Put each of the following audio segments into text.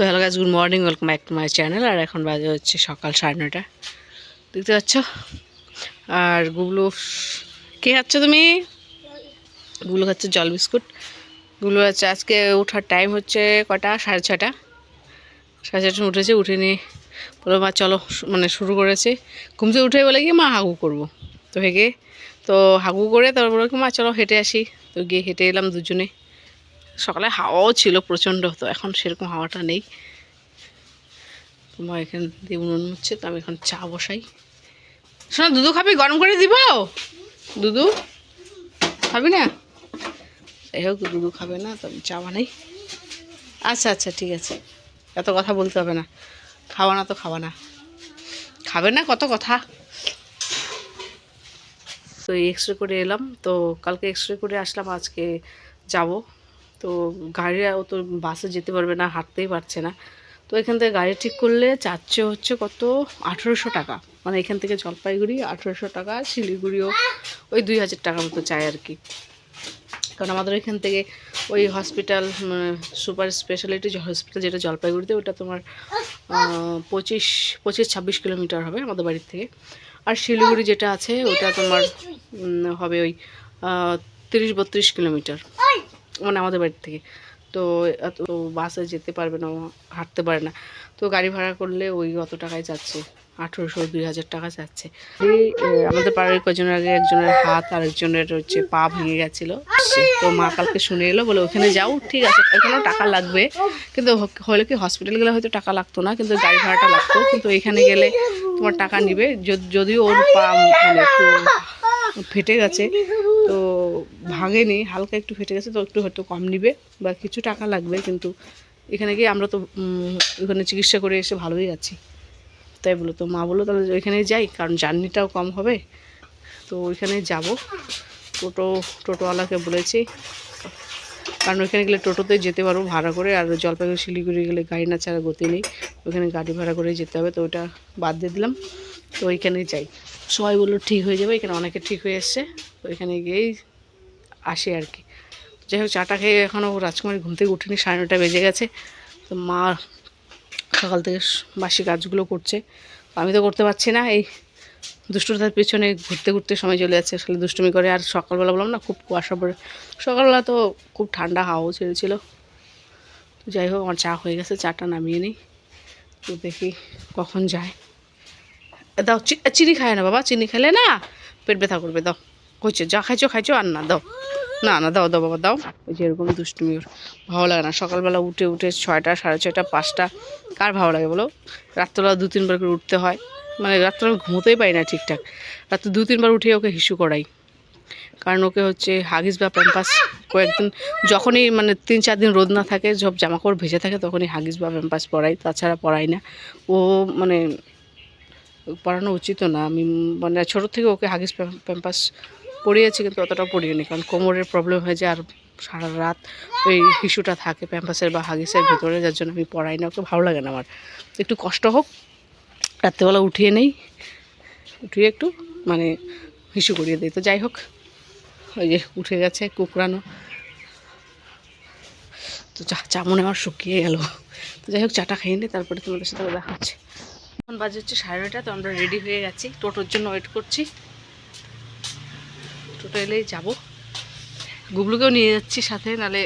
তো hello guys good morning welcome back to my channel আর এখন বাজে হচ্ছে সকাল সাড়ে নটা দেখতে পাচ্ছ? আর গুগলু, কে খাচ্ছ তুমি? গুগলু খাচ্ছে জল বিস্কুট। গুগলু হচ্ছে আজকে ওঠার টাইম হচ্ছে কটা? সাড়ে ছটা। সাড়ে ছটা উঠেছে, উঠে নিয়ে বলো, মা, চলো মানে শুরু করেছে। ঘুম থেকে উঠে বলে কি, মা, হাগু করব। তো হেগে, তো হাগু করে তারপর বলো কি, মা, চলো, হেঁটে আসি। তো গিয়ে হেঁটে এলাম দুজনে। সকালে হাওয়াও ছিল, প্রচণ্ড তো, এখন সেরকম হাওয়াটা নেই। তোমার এখান দিয়ে উনুন হচ্ছে তো আমি এখন চা বসাই। শোনো, দুধু খাবি? গরম করে দিব? দুধু? খাবি না? যাই হোক, দুধু খাবে না, তো আমি চা বানাই। আচ্ছা আচ্ছা ঠিক আছে। এত কথা বলতে হবে না। খাওয়া না তো খাওয়া না। খাবে না? কত কথা? তো এক্স রে করে এলাম। তো কালকে এক্স রে করে আসলাম, আজকে যাব। তো গাড়ি ও তো বাসে যেতে পারবে না, হাঁটতেই পারছে না। তো এখান থেকে গাড়ি ঠিক করলে চাচ্ছে হচ্ছে কত? আঠেরোশো টাকা। মানে এখান থেকে জলপাইগুড়ি আঠেরোশো টাকা, শিলিগুড়িও ওই দুই হাজার টাকার মতো চাই আর কি। কারণ আমাদের এখান থেকে ওই হসপিটাল সুপার স্পেশালিটি হসপিটাল যেটা জলপাইগুড়িতে, ওটা তোমার পঁচিশ পঁচিশ, ছাব্বিশ কিলোমিটার হবে আমাদের বাড়ির থেকে। আর শিলিগুড়ি যেটা আছে, ওটা তোমার হবে ওই তিরিশ, বত্রিশ কিলোমিটার। মানে আমাদের বাড়ির থেকে। তো, এত বাসে যেতে পারবে না, হাঁটতে পারে না। তো গাড়ি ভাড়া করলে ওই অত টাকায় যাচ্ছে। আঠেরোশো, দুই হাজার টাকা যাচ্ছে। আমাদের পাড়ার কজনের আগে একজনের হাত আর একজনের হচ্ছে পা ভেঙে গেছিল। তো মা কালকে শুনে এলো, বলে ওখানে যাও, ঠিক আছে ওখানেও টাকা লাগবে। কিন্তু হলে কি হসপিটাল গেলে হয়তো টাকা লাগতো না, কিন্তু গাড়ি ভাড়াটা লাগতো। কিন্তু এখানে গেলে তোমার টাকা নিবে, যদ- যদিও ওর পা মানে একটু ফেটে গেছে। তো ভাঙেনি হালকা একটু ফেটে গেছে, তো একটু হয়তো কম নিবে বা কিছু টাকা লাগবে, কিন্তু এখানে গিয়ে আমরা তো ওখানে চিকিৎসা করে এসে ভালোই আছি। তাই বলো, তো মা বলল, তাহলে ওইখানেই যাই, কারণ জার্নিটাও কম হবে। তো ওইখানে যাব। টোটো, টোটোওয়ালাকে বলেছি, কারণ ওইখানে গেলে টোটোতে যেতে পারব ভাড়া করে, আর জলপাইগুড়ি, শিলিগুড়ি গেলে গাড়ি না ছাড়া গতি নেই। ওইখানে গাড়ি ভাড়া করে যেতে হবে, তো ওটা বাদ দিয়ে দিলাম। তো ওইখানেই যাই। সবাই বলল, ঠিক হয়ে যাবে, এখানে অনেকে ঠিক হয়ে এসছে। ওইখানে গিয়েই আসি আর কি। যাই হোক, চাটা খেয়ে এখনও রাজকুমারী ঘুম থেকে উঠেনি, সাড়ে নটা বেজে গেছে। তো মা সকাল থেকে বাসি কাজগুলো করছে। আমি তো করতে পারছি না, এই দুষ্টুটার পিছনে ঘুরতে ঘুরতে সময় চলে যাচ্ছে আসলে দুষ্টুমি করে। আর সকালবেলা বললাম না, খুব কুয়াশা পড়ে। সকালবেলা তো খুব ঠান্ডা হাওয়াও ছেড়েছিল। তো যাই হোক, আমার চা হয়ে গেছে, চাটা নামিয়ে নিই। তো দেখি কখন যায়। দাও চিনি খায় না বাবা, চিনি খেলে না পেট ব্যথা করবে, দাও। হচ্ছে যা খাইছো খাইছো, আর না, দাও। না না, দাও দাও, বাবা, দাও। ওই যে এরকম দুষ্টুমি ভালো লাগে না। সকালবেলা উঠে উঠে ছয়টা, সাড়ে ছয়টা, পাঁচটা, কার ভালো লাগে বলো? রাত্রবেলা দু, তিনবার করে উঠতে হয়। মানে রাত্রে ঘুমোতেই পাই না ঠিকঠাক। রাত্রে দু, তিনবার উঠে ওকে হিসু করাই। কারণ ওকে হচ্ছে হাগিস বা প্যাম্পাস কয়েকদিন যখনই মানে তিন, চার দিন রোদ না থাকে, সব জামা কাপড় ভেজে থাকে, তখনই হাগিস বা প্যাম্পাস পরাই। তাছাড়া পরাই না। ও মানে পড়ানো উচিত না। আমি মানে ছোটো থেকে ওকে হাগিস প্যাম- প্যাম্পাস পড়িয়েছি কিন্তু অতটা পড়িনি কারণ কোমরের প্রবলেম হয়ে যায় আর সারা রাত ওই হিসুটা থাকে প্যাম্পাসের বা হাগিসের ভেতরে, যার জন্য আমি পড়াই না। ওকে ভালো লাগে না আমার। একটু কষ্ট হোক, রাত্রেবেলা উঠিয়ে নেই, উঠিয়ে একটু মানে হিসু করিয়ে দিই। তো যাই হোক, ওই যে উঠে গেছে কুকরানো তো চা চা মনে আমার শুকিয়ে গেল। তো যাই হোক চাটা খেয়ে নিই তারপরে তোমাদের সাথে দেখা হচ্ছে। এখন বাজে হচ্ছে সাড়ে নটা তো আমরা রেডি হয়ে গেছি। টোটোর জন্য ওয়েট করছি। টোটো এলেই যাব। গুগলুকেও নিয়ে যাচ্ছি সাথে, নালে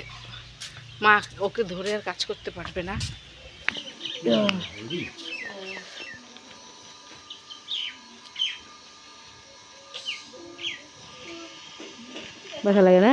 মা ওকে ধরে আর কাজ করতে পারবে না। ব্যথা লাগে না?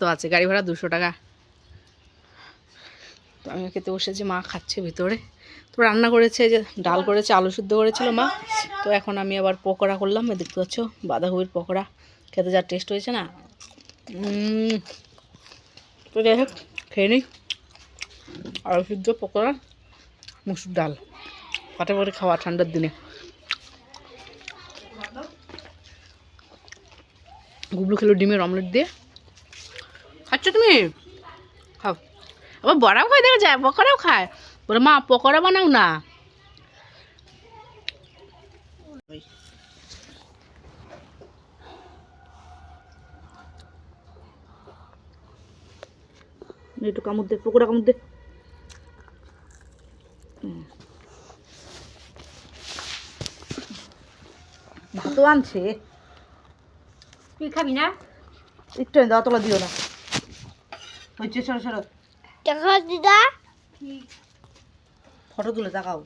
তো আছে, গাড়ি ভাড়া দুশো টাকা। তো আমি খেতে বসেছি, মা খাচ্ছে ভিতরে। তো রান্না করেছে যে ডাল করেছে, আলু সিদ্ধ করেছিল মা। তো এখন আমি আবার পকোড়া করলাম দেখতে পাচ্ছ, বাঁধাকপির পকোড়া। খেতে যা টেস্ট হয়েছে না। তো যাই হোক, খেয়ে নিই আলু সিদ্ধ, পকোড়া, মুসুর ডাল। পাটে করে খাওয়া ঠান্ডার দিনে। গুবলু খেলো ডিমের অমলেট দিয়ে। খাচ্ছ তুমি? খাও। আবার বড়াও খায় দেখা যায় পকোড়াও খায়। বলে মা পকোড়া বানাও না। একটু কামড় দে পকোড়া কামড় দে। ভাতও আনছে? তুই খাবি না? একটু দাও তোলা দিও না। হচ্ছে সরো সরো। দেখা দিদা? ফটো তুলে তাকাও।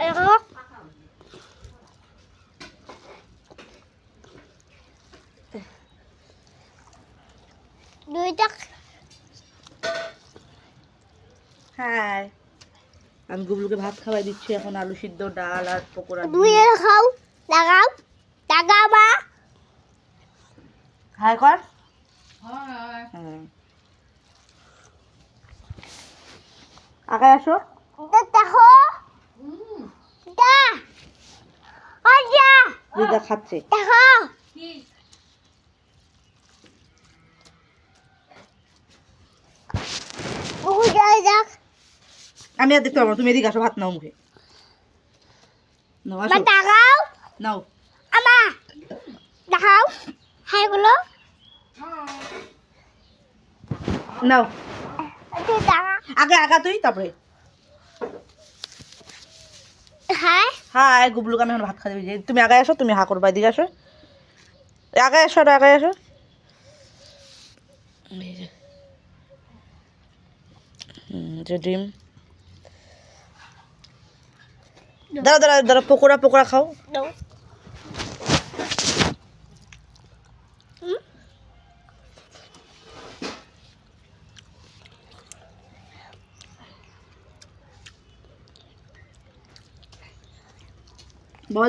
দেখো। দুইটা হ্যাঁ আমি গুবলুকে ভাত খাওয়াই দিচ্ছি এখন আলু সিদ্ধ ডাল আর পকোড়া। দুই খাও লাগাও মা হাই কর হ্যাঁ আগায় আসো দেখো দিদা খাচ্ছে আমি আর দেখতে পারব তুমি এদিকে আসো ভাত নাও মুখে নাও নাও আমা দেখাও হাই গুলো নাও। তুই দেখা আগে আগা তুই তারপরে। হাই হাই গুবলুকে আমি এখন ভাত খাওয়া তুমি আগায় আসো তুমি হা করবা এদিকে আসো। আগায় আসো আগায় আসো। যে। ডিম। দাঁড়া দাঁড়া দাঁড়া পকোড়া পকোড়া খাও। No. বাবা